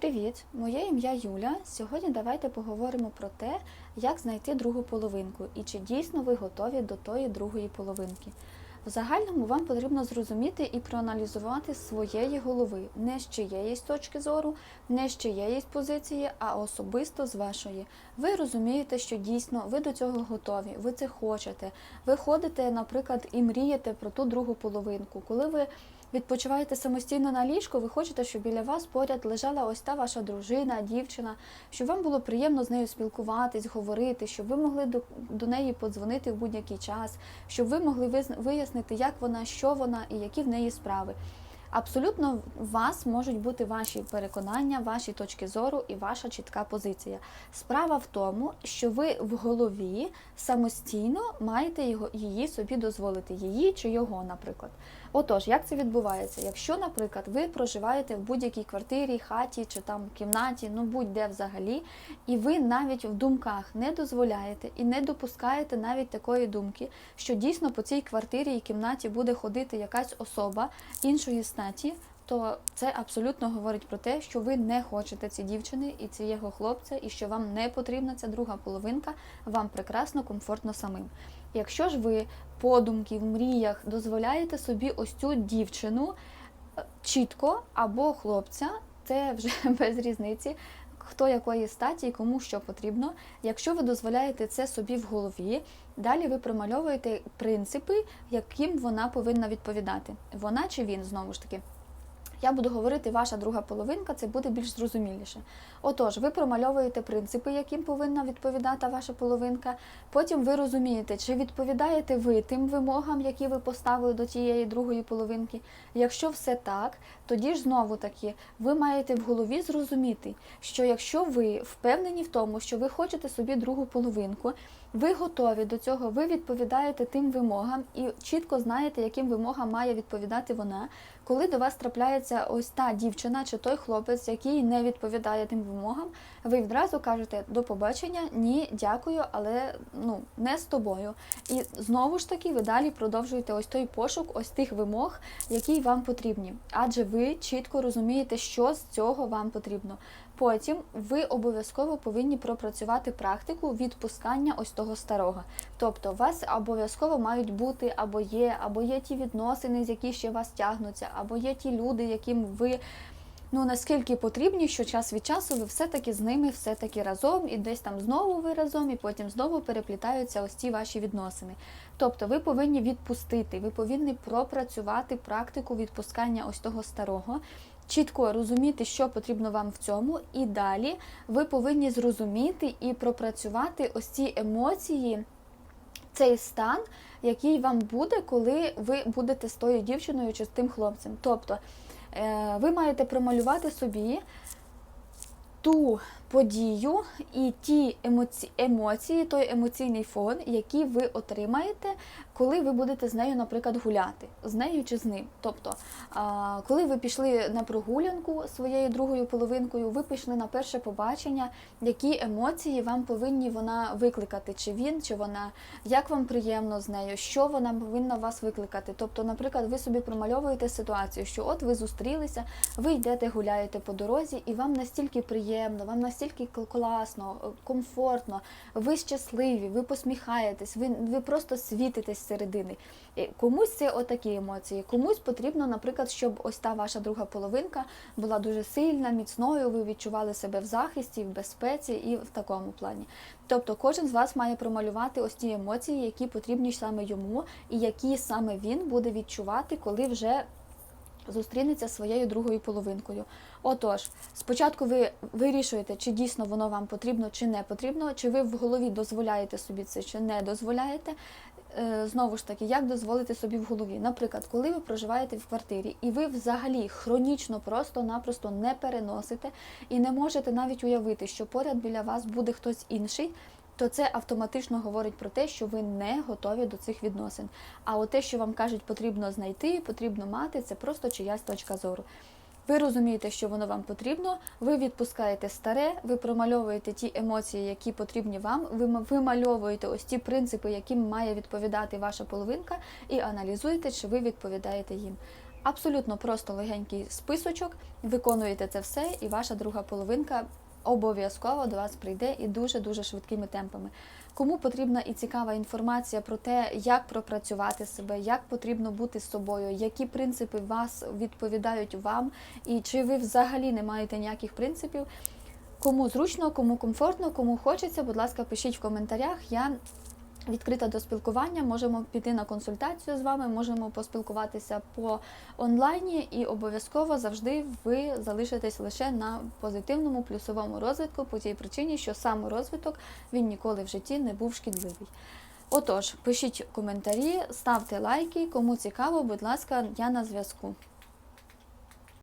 Привіт, моє ім'я Юля. Сьогодні давайте поговоримо про те, як знайти другу половинку і чи дійсно ви готові до тої другої половинки. В загальному вам потрібно зрозуміти і проаналізувати своєї голови, не з чиєїсь точки зору, не з чиєїсь позиції, а особисто з вашої. Ви розумієте, що дійсно ви до цього готові, ви це хочете. Ви ходите, наприклад, і мрієте про ту другу половинку. Коли ви відпочиваєте самостійно на ліжку, ви хочете, щоб біля вас поряд лежала ось та ваша дружина, дівчина, щоб вам було приємно з нею спілкуватись, говорити, щоб ви могли до, до неї подзвонити в будь-який час, щоб ви могли вияснити, як вона, що вона і які в неї справи. Абсолютно у вас можуть бути ваші переконання, ваші точки зору і ваша чітка позиція. Справа в тому, що ви в голові самостійно маєте його, її собі дозволити, її чи його, наприклад. Отож, як це відбувається? Якщо, наприклад, ви проживаєте в будь-якій квартирі, хаті чи там кімнаті, ну будь-де взагалі, і ви навіть в думках не дозволяєте і не допускаєте навіть такої думки, що дійсно по цій квартирі і кімнаті буде ходити якась особа іншої статі, то це абсолютно говорить про те, що ви не хочете ці дівчини і цього хлопця, і що вам не потрібна ця друга половинка, вам прекрасно, комфортно самим. Якщо ж ви подумки в мріях дозволяєте собі ось цю дівчину е, чітко або хлопця, це вже без різниці. Хто якої статі і кому що потрібно. Якщо ви дозволяєте це собі в голові, далі ви промальовуєте принципи, яким вона повинна відповідати. Вона чи він знову ж таки. Я буду говорити ваша друга половинка, це буде більш зрозуміліше. Отож, ви промальовуєте принципи, яким повинна відповідати ваша половинка. Потім ви розумієте, чи відповідаєте ви тим вимогам, які ви поставили до тієї другої половинки. Якщо все так, тоді ж знову таки ви маєте в голові зрозуміти, що якщо ви впевнені в тому, що ви хочете собі другу половинку, ви готові до цього, ви відповідаєте тим вимогам і чітко знаєте, яким вимогам має відповідати вона. Коли до вас трапляється ось та дівчина чи той хлопець, який не відповідає тим вимогам, ви відразу кажете до побачення, ні, дякую, але ну не з тобою. І знову ж таки ви далі продовжуєте ось той пошук, ось тих вимог, які вам потрібні. Адже ви чітко розумієте, що з цього вам потрібно. Потім ви обов'язково повинні пропрацювати практику відпускання ось того старого. Тобто, у вас обов'язково мають бути або є, або є ті відносини, з які ще вас тягнуться, або є ті люди, яким ви. Ну наскільки потрібні, що час від часу ви все-таки з ними, все-таки разом, і десь там знову ви разом, і потім знову переплітаються ось ці ваші відносини. Тобто ви повинні відпустити, ви повинні пропрацювати практику відпускання ось того старого, чітко розуміти, що потрібно вам в цьому, і далі ви повинні зрозуміти і пропрацювати ось ці емоції, цей стан, який вам буде, коли ви будете з тою дівчиною чи з тим хлопцем. Тобто е, ви маєте промалювати собі ту подію і ті емоці... емоції, той емоційний фон, який ви отримаєте, коли ви будете з нею, наприклад, гуляти, з нею чи з ним. Тобто, коли ви пішли на прогулянку своєю другою половинкою, ви пішли на перше побачення, які емоції вам повинні вона викликати, чи він, чи вона, як вам приємно з нею, що вона повинна вас викликати. Тобто, наприклад, ви собі промальовуєте ситуацію, що от ви зустрілися, ви йдете, гуляєте по дорозі, і вам настільки приємно, вам настільки класно, комфортно, ви щасливі, ви посміхаєтесь, ви, ви просто світитесь середини. Комусь це отакі емоції, комусь потрібно, наприклад, щоб ось та ваша друга половинка була дуже сильна, міцною, ви відчували себе в захисті, в безпеці і в такому плані. Тобто кожен з вас має промалювати ось ті емоції, які потрібні саме йому, і які саме він буде відчувати, коли вже зустрінеться своєю другою половинкою. Отож, спочатку ви вирішуєте, чи дійсно воно вам потрібно, чи не потрібно, чи ви в голові дозволяєте собі це, чи не дозволяєте. Е, Знову ж таки, як дозволити собі в голові? Наприклад, коли ви проживаєте в квартирі, і ви взагалі хронічно просто-напросто не переносите і не можете навіть уявити, що поряд біля вас буде хтось інший, то це автоматично говорить про те, що ви не готові до цих відносин. А от те, що вам кажуть, потрібно знайти, потрібно мати, це просто чиясь точка зору. Ви розумієте, що воно вам потрібно, ви відпускаєте старе, ви промальовуєте ті емоції, які потрібні вам, ви вимальовуєте ось ті принципи, яким має відповідати ваша половинка, і аналізуєте, чи ви відповідаєте їм. Абсолютно просто легенький списочок, виконуєте це все, і ваша друга половинка обов'язково до вас прийде і дуже-дуже швидкими темпами. Кому потрібна і цікава інформація про те, як пропрацювати себе, як потрібно бути з собою, які принципи вас відповідають вам, і чи ви взагалі не маєте ніяких принципів. Кому зручно, кому комфортно, кому хочеться, будь ласка, пишіть в коментарях. Я відкрита до спілкування. Можемо піти на консультацію з вами, можемо поспілкуватися по онлайні, і обов'язково завжди ви залишитесь лише на позитивному плюсовому розвитку по тій причині, що саморозвиток він ніколи в житті не був шкідливий. Отож, пишіть коментарі, ставте лайки. Кому цікаво, будь ласка, я на зв'язку.